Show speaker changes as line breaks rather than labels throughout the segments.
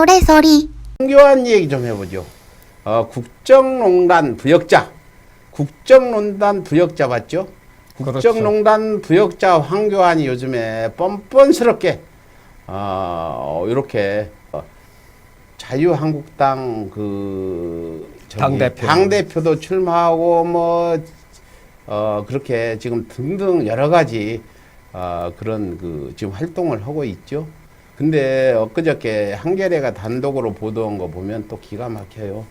노래소리
황교안 얘기 좀 해보죠. 어, 국정농단 부역자, 국정농단 부역자 맞죠?
그렇죠.
국정농단 부역자 황교안이 요즘에 뻔뻔스럽게 어, 이렇게 어, 자유한국당 그
당대표.
당대표도 출마하고 뭐 어, 그렇게 지금 등등 여러 가지 어, 그런 그 지금 활동을 하고 있죠. 근데 엊그저께 한겨레가 단독으로 보도한 거 보면 또 기가 막혀요.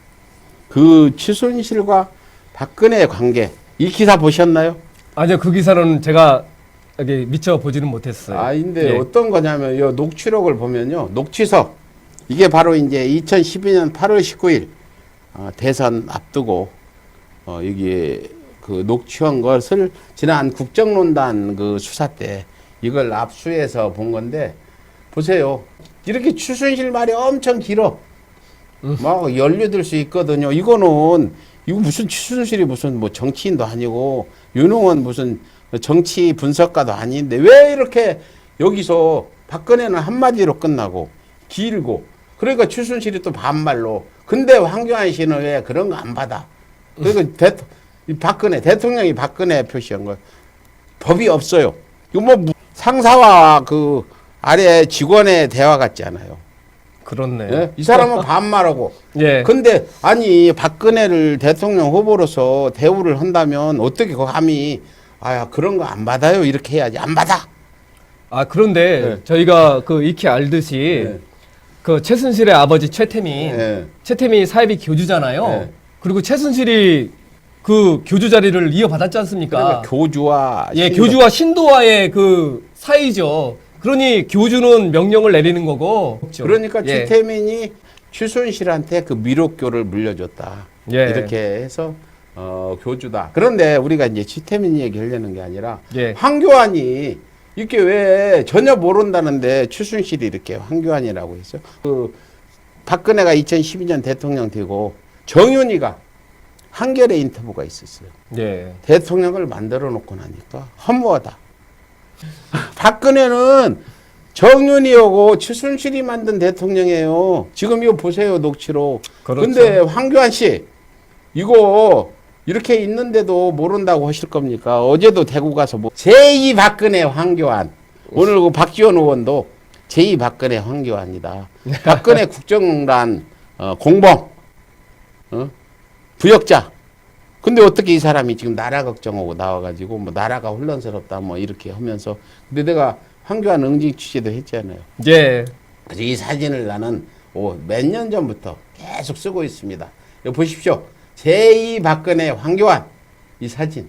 그 최순실과 박근혜의 관계 이 기사 보셨나요?
아니요 그 기사는 제가 여기 미처 보지는 못했어요.
아, 근데
예.
어떤 거냐면 이 녹취록을 보면요. 녹취석 이게 바로 이제 2012년 8월 19일 어, 대선 앞두고 어, 여기에 그 녹취한 것을 지난 국정농단 그 수사 때 이걸 압수해서 본 건데 보세요. 이렇게 추순실 말이 엄청 길어. 막 연루될 수 있거든요. 이거는 이거 무슨 추순실이 무슨 뭐 정치인도 아니고 윤홍은 무슨 정치 분석가도 아닌데 왜 이렇게 여기서 박근혜는 한마디로 끝나고 길고 그러니까 추순실이 또 반말로 근데 황교안 씨는 왜 그런 거 안 받아? 그러니까 대, 이 박근혜 대통령이 박근혜 표시한 거 법이 없어요. 이거 뭐 무- 상사와 그 아래 직원의 대화 같지 않아요.
그렇네.
예? 이 사람은 반말하고
예.
근데 아니 박근혜를 대통령 후보로서 대우를 한다면 어떻게 그 감히 아야 그런 거 안 받아요 이렇게 해야지 안 받아.
아 그런데
네.
저희가 그 익히 알듯이
네.
그 최순실의 아버지 최태민,
예.
최태민이 사회비 교주잖아요.
네.
그리고 최순실이 그 교주 자리를 이어받았지 않습니까?
그러니까 교주와
예,
신도.
교주와 신도와의 그 사이죠. 그러니 교주는 명령을 내리는 거고.
그러니까
예.
최태민이 최순실한테 그 미륵교를 물려줬다.
예.
이렇게 해서 어, 교주다. 그런데 우리가 이제 최태민 얘기하려는 게 아니라
예.
황교안이 이렇게 왜 전혀 모른다는데 최순실이 이렇게 황교안이라고 했어요. 그 박근혜가 2012년 대통령 되고 정윤이가 한겨레 인터뷰가 있었어요.
예.
대통령을 만들어 놓고 나니까 허무하다. 박근혜는 정윤이하고 최순실이 만든 대통령이에요. 지금 이거 보세요 녹취록.
그렇죠.
근데 황교안 씨 이거 이렇게 있는데도 모른다고 하실 겁니까? 어제도 대구 가서 뭐 제2 박근혜 황교안 오늘 그 박지원 의원도 제2 박근혜 황교안이다. 박근혜 국정농단 어, 공범 어? 부역자. 근데 어떻게 이 사람이 지금 나라 걱정하고 나와가지고 뭐 나라가 혼란스럽다 뭐 이렇게 하면서 근데 내가 황교안 응징 취재도 했잖아요.
예.
그래서 이 사진을 나는 몇 년 전부터 계속 쓰고 있습니다. 여기 보십시오. 제2 박근혜 황교안 이 사진.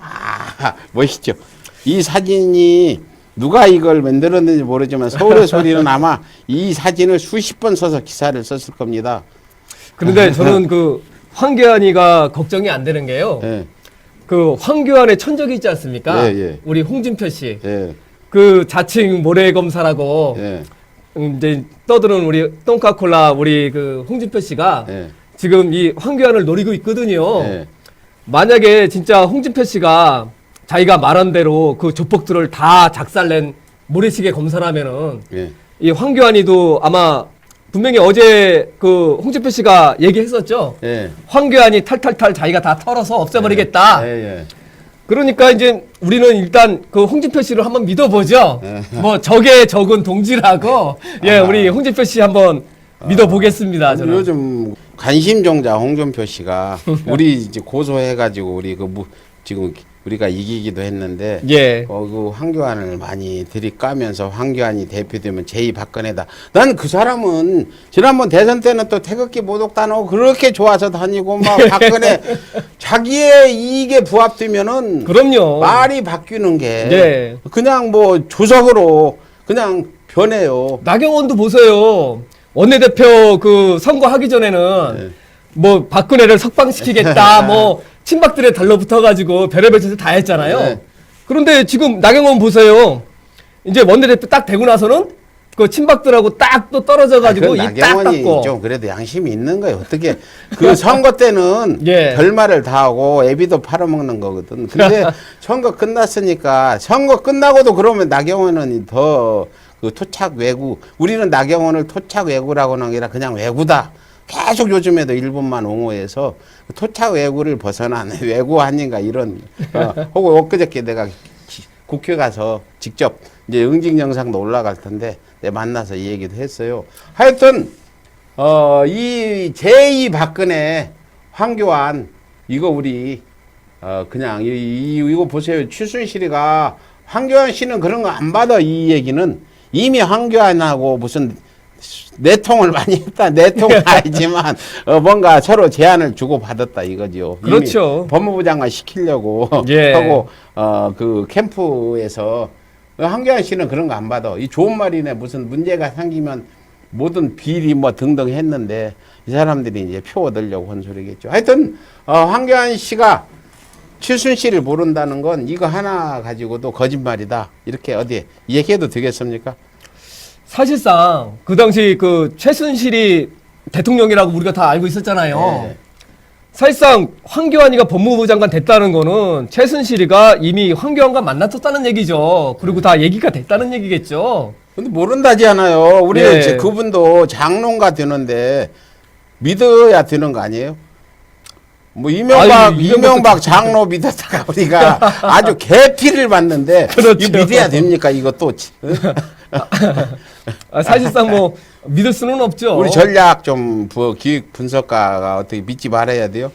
아 멋있죠. 이 사진이 누가 이걸 만들었는지 모르지만 서울의 소리는 아마 이 사진을 수십 번 써서 기사를 썼을 겁니다.
그런데 저는 그 황교안이가 걱정이 안 되는 게요.
예,
그 황교안의 천적이 있지 않습니까?
예, 예.
우리 홍준표 씨.
예,
그 자칭 모래 검사라고
예,
음, 이제 떠드는 우리 똥카콜라 우리 그 홍준표 씨가
예,
지금 이 황교안을 노리고 있거든요.
예.
만약에 진짜 홍준표 씨가 자기가 말한 대로 그 조폭들을 다 작살낸 모래시계 검사라면은
예.
이 황교안이도 아마 분명히 어제 그 홍준표 씨가 얘기했었죠.
예.
황교안이 탈탈탈 자기가 다 털어서 없애버리겠다.
예, 예.
그러니까 이제 우리는 일단 그 홍준표 씨를 한번 믿어보죠.
네.
뭐 적의 적은 동지라고 예
아.
우리 홍준표 씨 한번 믿어보겠습니다.
아니,
저는.
요즘 관심종자 홍준표 씨가 우리 이제 고소해가지고 우리 그 무, 지금 우리가 이기기도 했는데
예.
어, 그 황교안을 많이 들이까면서 황교안이 대표되면 제2 박근혜다. 난 그 사람은 지난번 대선 때는 또 태극기 모독 다니고 그렇게 좋아서 다니고 막 박근혜 자기의 이익에 부합되면은
그럼요.
말이 바뀌는 게
예.
그냥 뭐 조석으로 그냥 변해요.
나경원도 보세요. 원내대표 그 선거하기 전에는
네.
뭐 박근혜를 석방시키겠다, 뭐 친박들에 달러붙어가지고 별의별 짓을 다 했잖아요.
네.
그런데 지금 나경원 보세요. 이제 원내대표 딱 되고 나서는 그 친박들하고 딱 또 떨어져가지고 그입딱
나경원이
닫고.
좀 그래도 양심이 있는 거예요. 어떻게 그 선거 때는
예.
별말을 다 하고 애비도 팔아먹는 거거든. 근데 선거 끝났으니까 선거 끝나고도 그러면 나경원은 더 그 토착 외구 우리는 나경원을 토착 외구라고 하는 게 아니라 그냥 외구다. 계속 요즘에도 일본만 옹호해서 그 토착 외구를 벗어난 외구 아닌가 이런 어, 혹은 엊그저께 내가 기- 국회 가서 직접 이제 응징 영상도 올라갈 텐데 내 만나서 이 얘기도 했어요. 하여튼 어, 이 제2 박근혜 황교안 이거 우리 어, 그냥 이, 이, 이거 보세요. 최순실이가 황교안 씨는 그런 거 안 받아 이 얘기는 이미 황교안하고 무슨 내통을 많이 했다. 내통은 아니지만 어, 뭔가 서로 제안을 주고 받았다 이거죠.
그렇죠.
법무부 장관 시키려고
예.
하고 어, 그 캠프에서 황교안 씨는 그런 거 안 받아. 이 좋은 말이네. 무슨 문제가 생기면 모든 비리 뭐 등등 했는데 이 사람들이 이제 표 얻으려고 한 소리겠죠. 하여튼 어, 황교안 씨가 최순실을 모른다는 건 이거 하나 가지고도 거짓말이다. 이렇게 어디 얘기해도 되겠습니까?
사실상 그 당시 그 최순실이 대통령이라고 우리가 다 알고 있었잖아요.
네.
사실상 황교안이가 법무부 장관 됐다는 거는 최순실이가 이미 황교안과 만났었다는 얘기죠. 그리고 다 얘기가 됐다는 얘기겠죠.
근데 모른다지 않아요. 우리
예.
는 그분도 장롱가 되는데 믿어야 되는 거 아니에요? 뭐 이명박
아유, 이명박
장로 믿었다가 우리가 아주 개피를 봤는데
그렇죠.
이거 믿어야 됩니까 이것도
아, 사실상 뭐 믿을 수는 없죠.
우리 전략 좀 부- 기획 분석가가 어떻게 믿지 말아야 돼요?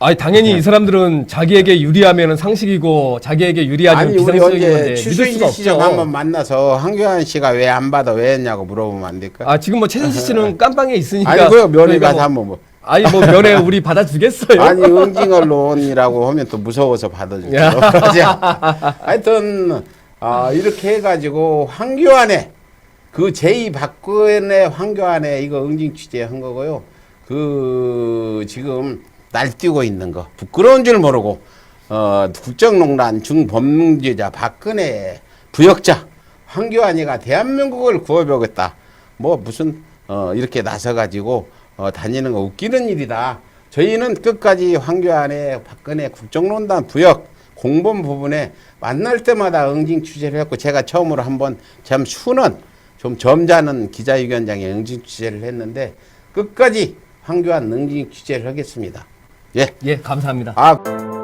아니 당연히 이 사람들은 자기에게 유리하면 상식이고 자기에게 유리하면
아니 우리
비상식인 건데
언제
믿을
추수인
수가 없죠.
한번 만나서 한교안 씨가 왜 안 받아 왜 했냐고 물어보면 안 될까?
아 지금 뭐 최순실 씨는 깜빵에 있으니까
아니고요 면회
저희가
가서
뭐-
한번 뭐
아니 뭐 면회 우리 받아주겠어요.
아니 응징 언론이라고 하면 또 무서워서 받아주죠. 자, 하여튼 아, 이렇게 해가지고 황교안의 그 제2 박근혜 황교안의 이거 응징 취재한 거고요. 그 지금 날뛰고 있는 거 부끄러운 줄 모르고 어, 국정농단 중범죄자 박근혜 부역자 황교안이가 대한민국을 구해보겠다. 뭐 무슨 어, 이렇게 나서가지고 어, 다니는 거 웃기는 일이다. 저희는 끝까지 황교안의 박근혜 국정농단 부역 공범 부분에 만날 때마다 응징 취재를 했고 제가 처음으로 한번 참 수는 좀 점잖은 기자회견장에 응징 취재를 했는데 끝까지 황교안 응징 취재를 하겠습니다. 예.
예 감사합니다.
아